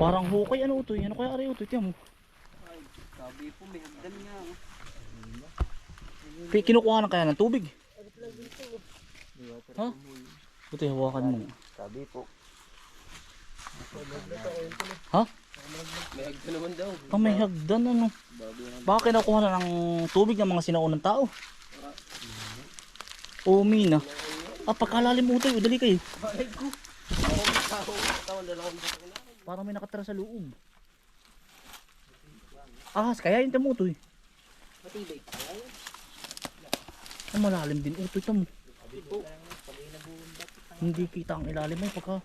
Parang hukay ano utoy. Ano kaya ari utoy? Tiyan mo. Ay, sabi po, may hagdan nga. oh. Pi- Kinukuha na kaya ng tubig. Ha? Utoy, hawakan mo. Sabi po. Ha? May hagdan naman daw. Ah, may hagdan ano. Baka kinukuha na ng tubig ng mga sinaunang tao. O mina. Ah, pagkalalim utoy. Udali kayo. Ay ko. Ako tao. Tawang dalawang sa kanya. Parang may nakatira sa loob. Ahas, kaya yung tamo utoy. Matibay. Ay, Ang malalim din utoy tamo. Hindi kita ang ilalim mo pagka.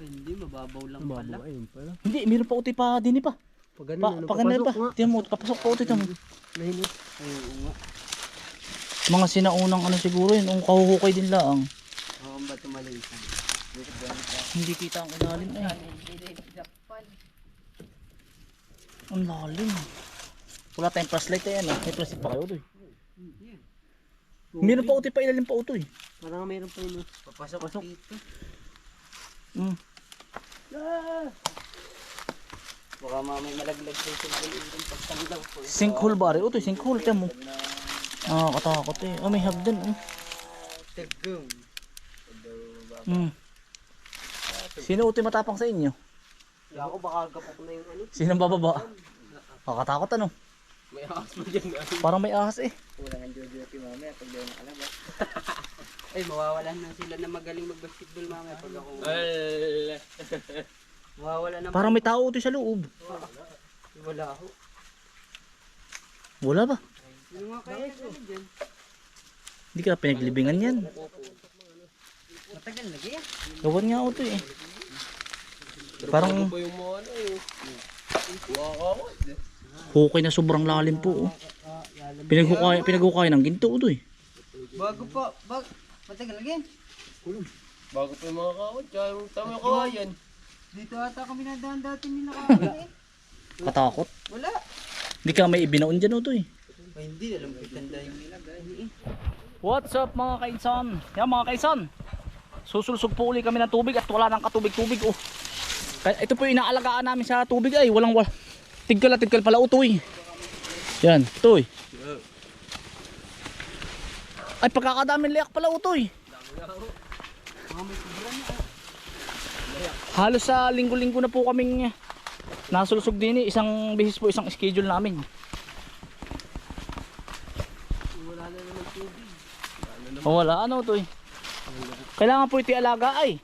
Hindi, mababaw lang pala. ayun pala. Hindi, meron pa utoy pa din pa. Pag Pa, pa ganun pa. Tiyan mo, papasok pa utoy tamo. Ay, nga. Mga sinaunang ano siguro yun, ang kahuhukay din lang. Oo, ba tumalisan? Hindi kita ang ilalim eh. Ang lalim. Wala tayong flashlight eh, ano? May flashlight pa kayo. Yan. Meron pa utoy pa ilalim pa utoy. Parang mayroon pa yun. Papasok Pasok. dito. Mm. Ah! Baka mamay malaglag sa isang kulong pagtanglaw po. Sinkhole ba rin? Utoy, sinkhole. Tiyan mo. Nakakatakot eh. Oh, may hagdan oh. Tagong. Mm. Sino utoy matapang sa inyo? Ako baka gapok na yung ano. Sino bababa? Nakakatakot ano? May ahas mo dyan. Parang may ahas eh. Kulang ang duty mamaya pag di ako nakalabas. Ay, mawawalan na sila na magaling mag-basketball mamaya pag ako. Mawawala na. Parang may tao utoy sa loob. Wala ako. Wala ba? Ano nga kaya dyan? Hindi ka pinaglibingan yan. Matagal lagi yan. Gawan nga utoy eh. Parang po yung mga ano eh. Wow, hukay na sobrang lalim po oh. Pinaghukay, pinaghukay ng ginto utoy. Bago pa, bag, matagal lagi yan. Bago pa yung mga kawat, kaya yung tama kawayan. Dito ata kami nadaan dati nila kaya eh. Katakot. Wala. Hindi ka may ibinaon dyan utoy. Ay, hindi, alam ko tanda yung nilagay. Eh. What's up mga kainsan? Yan mga kainsan. Susulsog po uli kami ng tubig at wala nang katubig-tubig oh. Kaya ito po yung inaalagaan namin sa tubig ay walang wala. Tigkal at tigkal pala utoy. Yan, utoy. Ay pagkakadaming leyak pala utoy. Halos sa linggo-linggo na po kaming nasulsog din eh. Isang bihis po isang schedule namin. Wala na naman tubig. Wala ano to eh. Kailangan po ito alaga ay.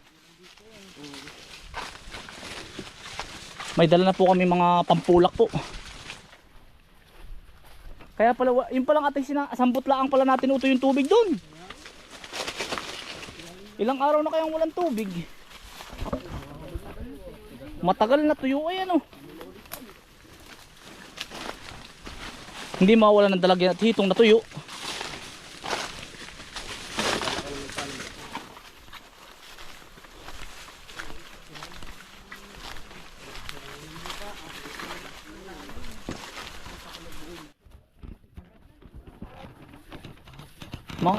May dala na po kami mga pampulak po. Kaya pala, yun palang ating sina, sambot lang pala natin uto yung tubig doon. Ilang araw na kayang walang tubig. Matagal na tuyo ay ano. Hindi mawala ng dalagyan at hitong natuyo.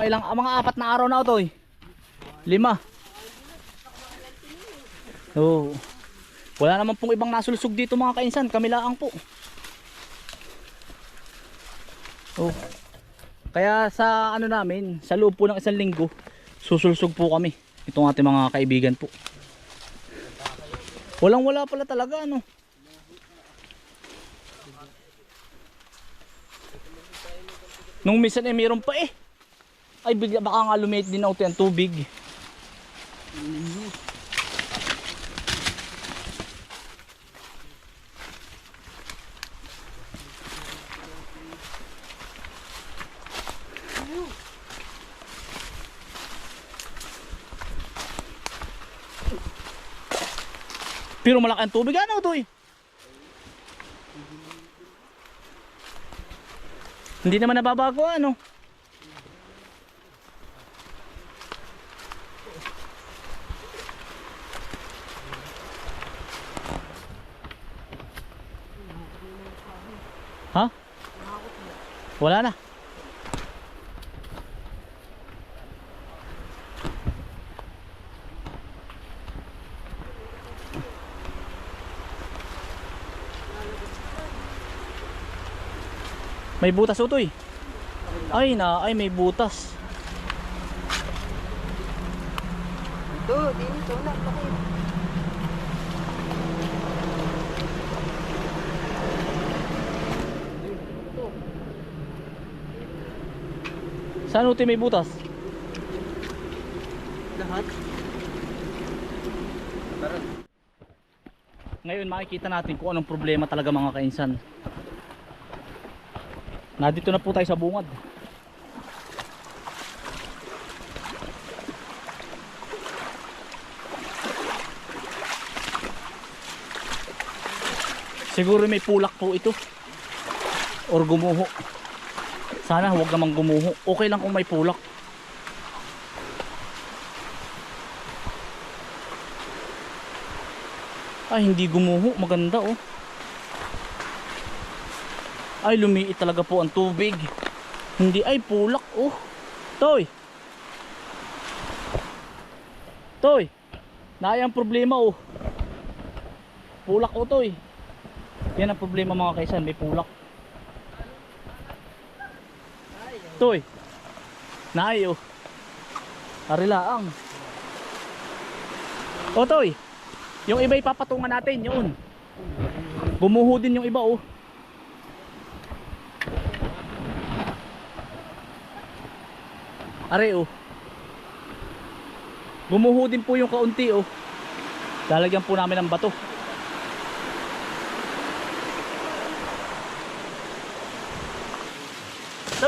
Mga ilang mga apat na araw na ito eh. Lima. Oo. Wala naman pong ibang nasulsog dito mga kainsan, kami laang po. Oh. Kaya sa ano namin, sa loob po ng isang linggo, susulsog po kami. Itong ating mga kaibigan po. Walang wala pala talaga ano. Nung minsan eh meron pa eh. Ay baka nga lumate din ako ang tubig. Pero malaki ang tubig ano to eh. Hindi naman nababago ano. Wala na. May butas utoy. Ay na, ay may butas. Ito, dito na, laki. Saan utoy may butas? Lahat. Ngayon makikita natin kung anong problema talaga mga kainsan. Nandito na po tayo sa bungad. Siguro may pulak po ito. Or gumuho. Sana huwag namang gumuho. Okay lang kung may pulak. Ay, hindi gumuho. Maganda, oh. Ay, lumiit talaga po ang tubig. Hindi, ay, pulak, oh. Toy! Toy! Naay ang problema, oh. Pulak, oh, Toy. Yan ang problema, mga kaisan. May pulak. Toy! Naay, oh. Arilaang. Oh, Toy! Yung iba ipapatungan natin, yun. Gumuho din yung iba, oh. Are, oh. Gumuho din po yung kaunti, oh. Lalagyan po namin ng bato.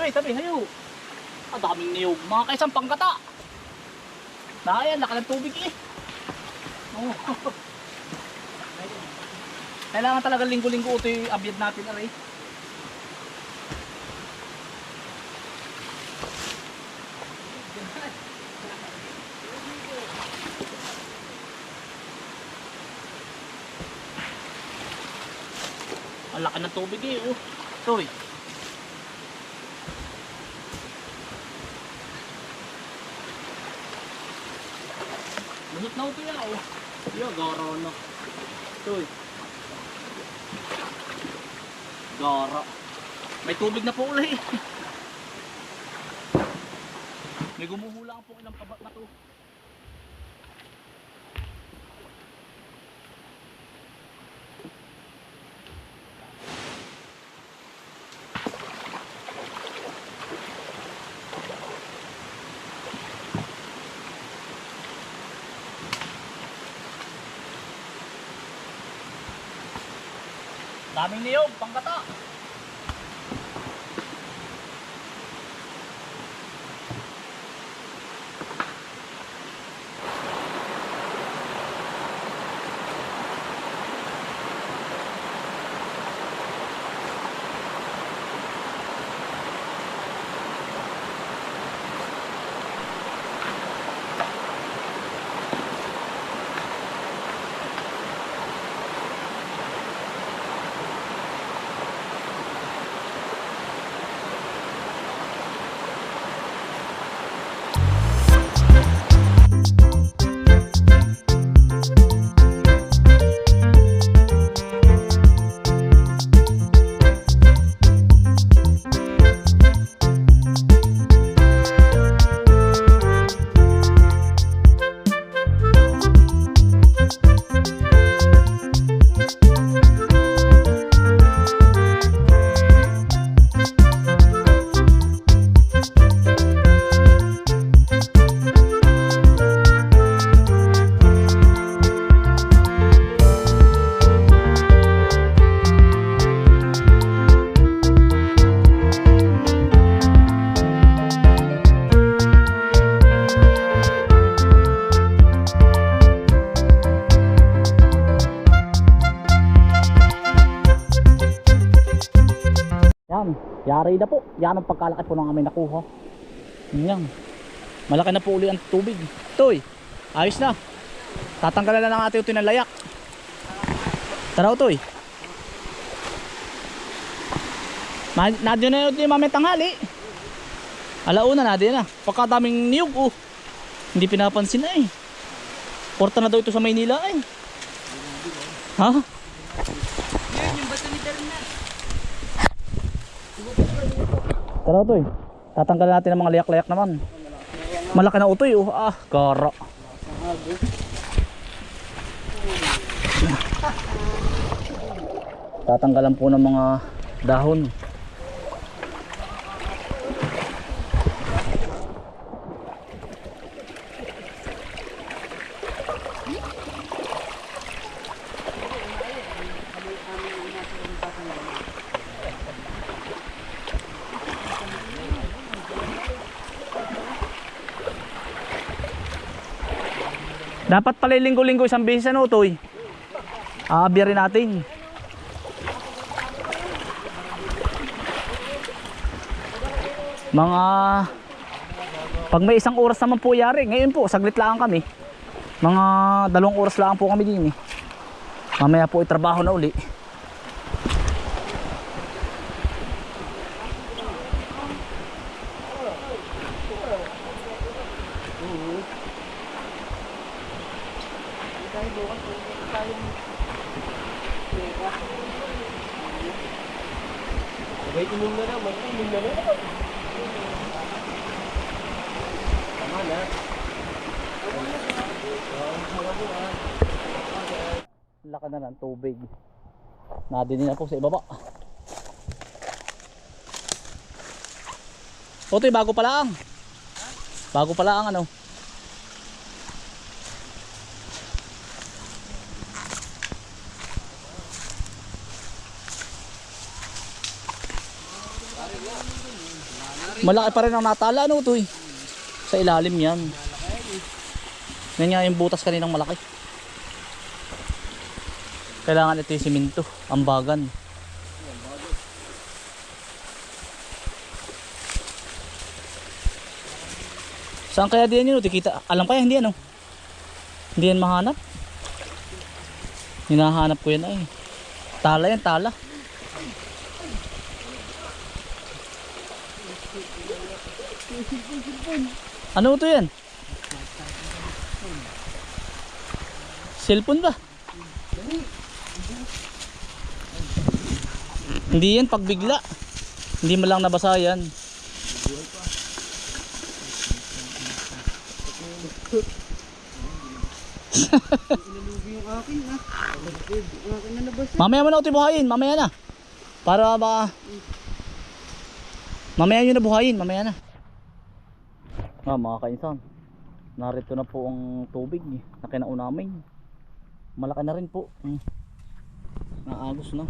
Tabi, tabi, hayo. Ang daming niyog. Mga kaisang panggata. Nakayan, laka ng tubig eh. Oh. Kailangan talaga linggo-linggo ito yung abyad natin, aray. Ang laki ng tubig eh, oh. Toy. Lusot na ito yan, oh. Yo, garo na. Toy. Gara. May tubig na po ulit. May gumuhula po ilang kabat na to. Daming niyog, panggata. Yari na po. Yan ang pagkalaki po ng aming nakuha. Yan. Malaki na po uli ang tubig. Toy, ayos na. Tatanggalan na lang natin ito ng layak. Tara, Toy. Nadyo na yun yung mamay tanghali. Alauna na din na. Pagkadaming niyog oh. Hindi pinapansin na eh. Porta na daw ito sa Maynila eh. Ha? Yun, yung bato ni Darna. Tara utoy. Tatanggalan natin ang mga liyak-liyak naman. Malaki na utoy oh. Ah, kara. Tatanggalan po ng mga dahon. Dapat pala linggo-linggo isang beses ano utoy. Aabi rin natin. Mga pag may isang oras naman po yari, ngayon po saglit lang kami. Mga dalawang oras lang po kami din eh. Mamaya po itrabaho na uli. Inom na naman, inom na naman. Tama na. Laka na ng tubig. Nadini na po sa ibaba. Otoy, bago pala ang. Bago pala ang ano. Malaki pa rin ang natala ano to Sa ilalim yan. Yan nga yung butas kaninang malaki. Kailangan ito yung siminto, ambagan. Saan kaya diyan yun? Tikita, alam kaya hindi ano? Hindi yan mahanap? Hinahanap ko yan ay. Tala yan, tala. Ano to yan? Cellphone ba? Hindi yan pagbigla. Hindi mo lang nabasa yan. Mamaya mo na ito buhayin, mamaya na. Para baka Mamaya nyo na buhayin, mamaya na. Ah, mga kainsan. Narito na po ang tubig eh, na kinaunamin. Malaki na rin po. Hmm. Naagos na.